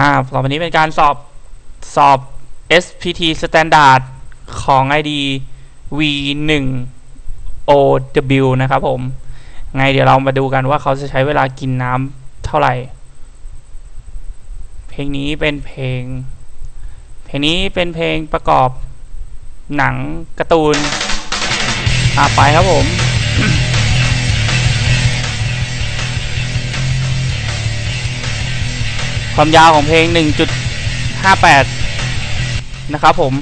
อ่าต่อไปนี้เป็นการสอบสอบ SPT Standard ของ ID V1 OW นะครับผม ไงเดี๋ยวเรามาดูกันว่าเขาจะใช้เวลากินน้ำเท่าไหร่ เพลงนี้เป็นเพลง เพลงนี้เป็นเพลงประกอบหนังการ์ตูนอ่าไปครับผม ความยาวของเพลง 1.58 นะครับผม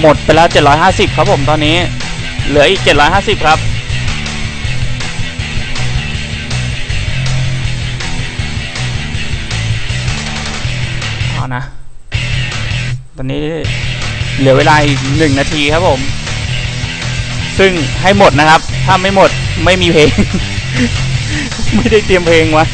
หมดไปแล้ว 750 ครับผมตอนนี้ เหลืออีก 750 ครับ เอานะ ตอนนี้เหลือเวลาอีกหนึ่งนาทีครับผม ซึ่งให้หมดนะครับ ถ้าไม่หมดไม่มีเพลง ไม่ได้เตรียมเพลงไว้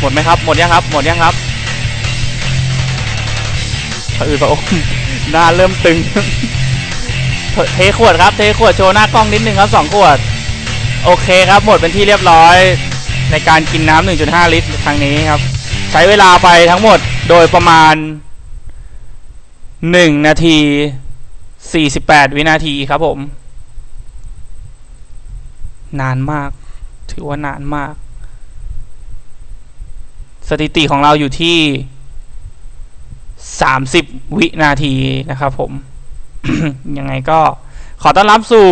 หมดไหมครับ หมดยังครับ หมดยังครับพระอืดพระอมหน้าเริ่มตึง เทขวดครับ เทขวดโชว์หน้ากล้องนิดนึงครับสองขวด โอเคครับ หมดเป็นที่เรียบร้อยในการกินน้ำ1.5 ลิตรครั้งนี้ครับ ใช้เวลาไปทั้งหมดโดยประมาณ 1 นาที 48 วินาทีครับผม นานมาก ถือว่านานมาก สถิติของเราอยู่ที่ 30 วินาทีนะครับผม ยังไงก็ขอต้อนรับสู่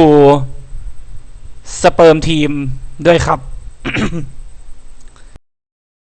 สเปิร์มทีมด้วยครับ